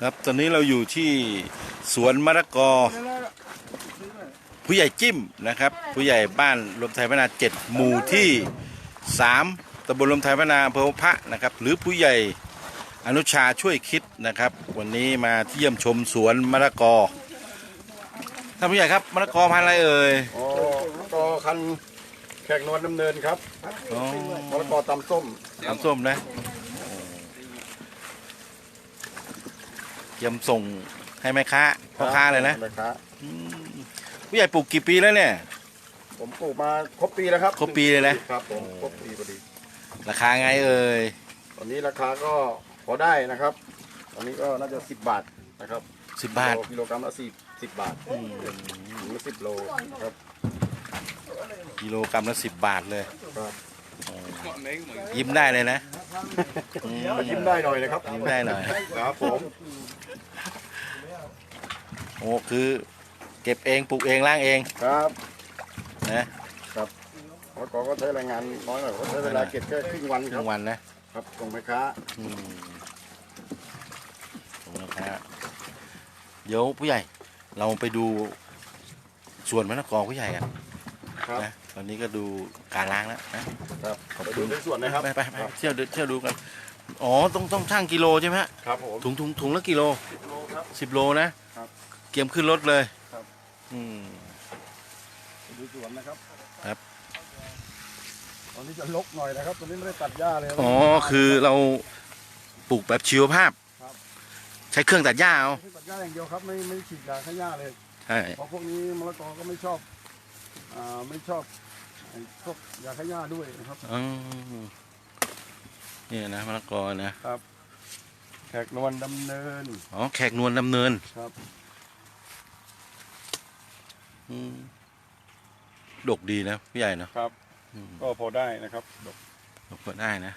ครับตอนนี้เราอยู่ที่สวนมะละกอ ผู้ใหญ่จิ้มนะครับ ผู้ใหญ่บ้านรวมไทยพัฒนาเจ็ดหมู่ที่สามตำบลรวมไทยพัฒนาอำเภอพระนะครับ หรือผู้ใหญ่อนุชาช่วยคิดนะครับ วันนี้มาเยี่ยมชมสวนมะละกอท่านผู้ใหญ่ครับมะละกอพันธุ์อะไรเอ่ยอ๋อก็คัน แขกนวลดำเนินครับอ๋อมะละกอตำส้มน้ำส้มนะเยี่ยมส่งให้แม่ค้าพ่อค้าเลยนะแม่ค้าอืมผู้ใหญ่ปลูกกี่ปีแล้วเนี่ย ผมปลูกมาครบปีแล้วครับครบปีเลยนะ ครับผมครบปีพอดีราคาไงเอ่ยตอนนี้ราคาก็พอได้นะครับ ตอนนี้ก็น่าจะสิบบาทนะครับสิบบาทกิโลกรัมละสิบสิบบาทถึงละสิบโลครับ กิโลกรัมละสิบบาทเลยครับยิ้มได้เลยนะอืมก็ยิ้มได้หน่อยนะครับยิ้มได้หน่อย ครับผมโอ้คือเก็บเองปลูกเองล้างเองครับนะมะละกอก็ใช้แรงงานน้อยหน่อยก็ใช้เวลาเก็บแค่ครึ่งวันคครัรึ่บงวันนะครับส่งแม่ค้าอืมขอบคุณนะครับเดี๋ยวผู้ใหญ่เราไปดูสวนมะละกอผู้ใหญ่กัน ครับนะตอนนี้ก็ดูการล้างแล้วนะครับขอบไปคุดูณในส่วนนะครับ ไปไปไปเที่ยวดูเที่ยวดูกันอ๋อต้องต้องช่างกิโลใช่ไหมฮะครับผมถุงถุงถุงละกิโลโลครับ สิบโลนะครับเกียมขึ้นรถเลยครับ อืม ไปดูสวนนะครับครับ ตอนนี้จะลกหน่อยนะครับ ตอนนี้ไม่ได้ตัดหญ้าเลย อ๋อคือเราปลูกแบบชีวภาพ ครับ ใช้เครื่องตัดหญ้าเอาไม่ตัดหญ้าอย่างเดียวครับ ไม่ไม่ฉีดยาฆ่าหญ้าเลย ใช่เพราะพวกนี้มะละกอก็ไม่ชอบ อ่าไม่ชอบไอ้พวกยาฆ่าหญ้าด้วยนะครับ อืมนี่นะมะละกอนะ แขกนวลดำเนินอ๋อ แขกนวลดำเนินครับ อืมดกดีนะพี่ใหญ่เนาะครับ อืมก็พอได้นะครับดอกดกก็ได้นะ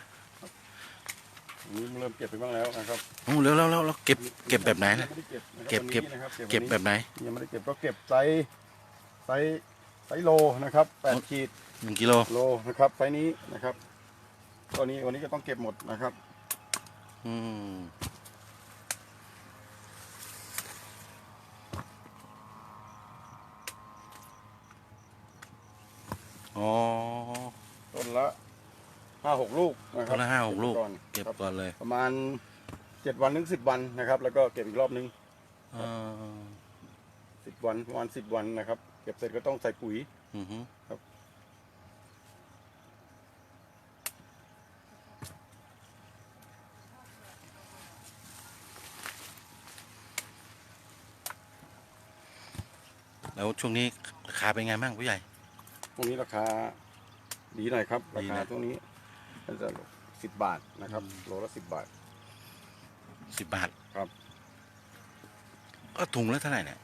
อันนี้เริ่มเก็บไปบ้างแล้วนะครับโอ้แล้วแล้วแล้วแล้วเก็บเก็บแบบไหนยันะงไม่ได้เก็บนะครับเก็บ วันเก็บนี้นะครับเก็บวันแบนี้บไหน ยังไม่ได้เก็บก็เก็บไซส์ไซส์ ไซส์โลนะครับแปดขีดหนึ่งกิโลโลนะครับไซส์นี้นะครับตัวนี้วันนี้ก็ต้องเก็บหมดนะครับ อืมอ๋อต้นละห้าหกลูกนะคต้รับนละห้าหกลูกเอนเก็บครับก่อนเลยประมาณเจ็ดวันถึงสิบวันนะครับ แล้วก็เก็บอีกรอบนึงอ่าสิบวันประมาณสิบวันนะครับเก็บเสร็จก็ต้องใส่ปุ๋ยอือฮึครับแล้วช่วงนี้ราคาเป็นไงบ้างผู้ใหญ่พวกนี้ราคาดีหน่อยครับ ราดีคานะ ตรงนี้ก็จะสิบบาทนะครับอืมโลละสิบบาท สิบบาทครับ ก็ถุงละเท่าไหร่เนี่ย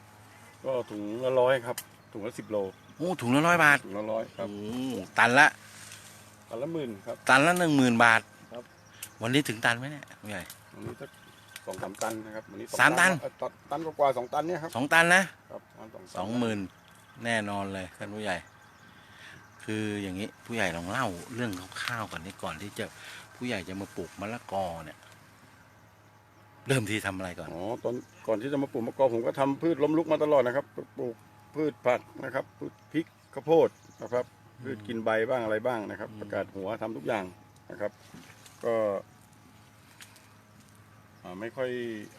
ก็ถุงละร้อยครับ ถุงละสิบโลโอ้ถุงละร้อยบาทถุงละร้อยครับโอ้ตันละตันละหมื่นครับ ตันละหนึ่งหมื่นบาทครับ วันนี้ถึงตันไหมเนี่ยผู้ใหญ่ วันนี้สักสองสามตันนะครับวันนี้สามตัน เอ่อตันตันกว่าๆสองตันเนี่ยครับสองตันนะครับประมาณสองตันสองหมื่นแน่นอนเลยท่านผู้ใหญ่ คืออย่างนี้ผู้ใหญ่ลองเล่าเรื่องคร่าวๆก่อนนี้ก่อนที่จะผู้ใหญ่จะมาปลูกมะละกอเนี่ย เริ่มที่ทำอะไรก่อน อ๋อตอนก่อนที่จะมาปลูกมะกอกผมก็ทำพืชล้มลุกมาตลอดนะครับปลูก พืชผักนะครับพืชพริกข้าวโพดนะครับพืชกินใบบ้างอะไรบ้างนะครับอืมประกาศหัวทำทุกอย่างนะครับ ก็อ่าไม่ค่อย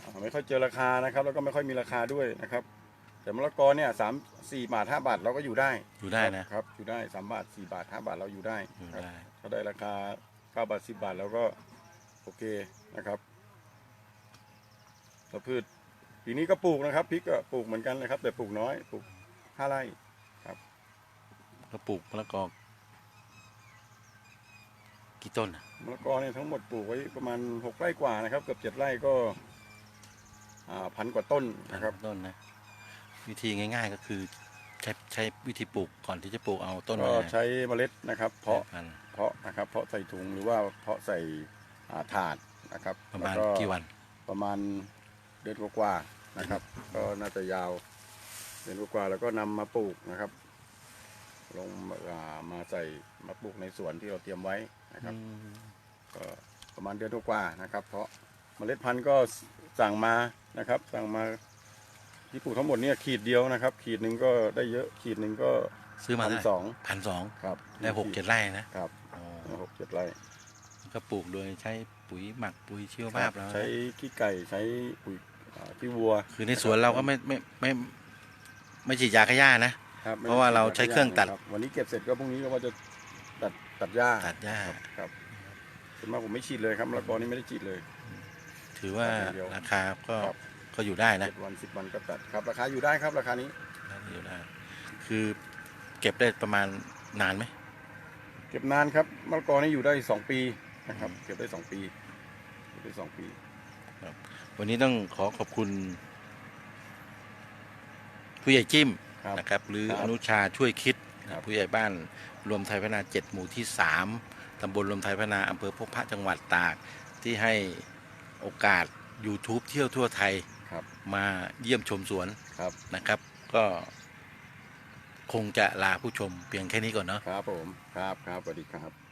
อ่าไม่ค่อยเจอราคานะครับ แล้วก็ไม่ค่อยมีราคาด้วยนะครับ แต่มะละกอเนี่ยสามสี่บาทห้าบาทเราก็อยู่ได้ อยู่ได้นะครับอยู่ได้สามบาทสี่บาทห้าบาทเราอยู่ได้อยู่ครับได้ถ้าได้ราคาเก้าบาทสิบบาทแล้วก็โอเคนะครับแล้วพืชปีนี้ก็ปลูกนะครับพริกก็ปลูกเหมือนกันนะครับ แต่ปลูกน้อยปลูก ห้าไร่ก็ปลูกมะละกอกี่ต้นอะมะละกอเนี่ยทั้งหมดปลูกไว้ประมาณหกไร่กว่านะครับ เกือบเจ็ดไร่ก็อ่าพันกว่าต้นนะครับต้นนะ วิธีง่ายๆก็คือใช้ใช้วิธีปลูกก่อนที่จะปลูกเอาต้นก็มาใช้เมล็ดนะครับ เพาะพันธุ์เพาะนะครับ เพาะใส่ถุงหรือว่าเพาะใส่อ่าถาดนะครับ ประมาณแล้วกี่วันประมาณเดือนกว่าๆนะครับ ก็น่าจะยาว เดือนกว่าๆแล้วก็นำมาปลูกนะครับ ลงมาอ่ามาใส่มาปลูกในสวนที่เราเตรียมไว้นะครับอืมก็ประมาณเดือนกว่าๆนะครับ เพราะเมล็ดพันธุ์ก็สั่งมานะครับ สั่งมาที่ปลูกทั้งหมดเนี่ยขีดเดียวนะครับ ขีดหนึ่งก็ได้เยอะขีดหนึ่งก็ซื้อมาพันเท่าไหร่สองพันสองครับได้หกเจ็ดไร่นะครับอ๋อหกเจ็ดไร่ก็ปลูกโดยใช้ปุ๋ยหมักปุ๋ยชีวภาพแล้วนะใช้ขี้ไก่ใช้ปุ๋ยอ่าขี้วัว คือในสวนเราก็ไม่ไม่ไม่ ไม่ฉีดยาฆ่าหญ้านะ ครับเพราะว่าเราใช้เครื่องตัดคบวันนี้เก็บเสร็จก็พรุ่งนี้ก็ว่าจะตัดตัดหญ้าตัดหญ้า ครับครับส่วนมากผมไม่ฉีดเลยครับมะละกอนี่ไม่ได้ฉีดเลย ถือว่าตัดอย่างเดียวราคาก็ครับ ก็อยู่ได้นะเจ็ดวันสิบวันก็ตัดครับ ราคาอยู่ได้ครับ ราคานี้ อยู่ได้คือเก็บได้ประมาณนานไหมเก็บนานครับมะละกอนี่อยู่ได้สองปีนะครับ เก็บได้สองปีเก็บได้สองปี วันนี้ต้องขอขอบคุณ ผู้ใหญ่จิ้มครับนะครับหรือครับอนุชาช่วยคิดครับผู้ใหญ่บ้านรวมไทยพัฒนาเจ็ดหมู่ที่สามตำบลรวมไทยพัฒนา อำเภอพบพระจังหวัดตาก ที่ให้โอกาส YouTube เที่ยวทั่วไทยครับ มาเยี่ยมชมสวนครับนะครับ ก็คงจะลาผู้ชมเพียงแค่นี้ก่อนเนาะ ครับผมครับครับสวัสดีครับ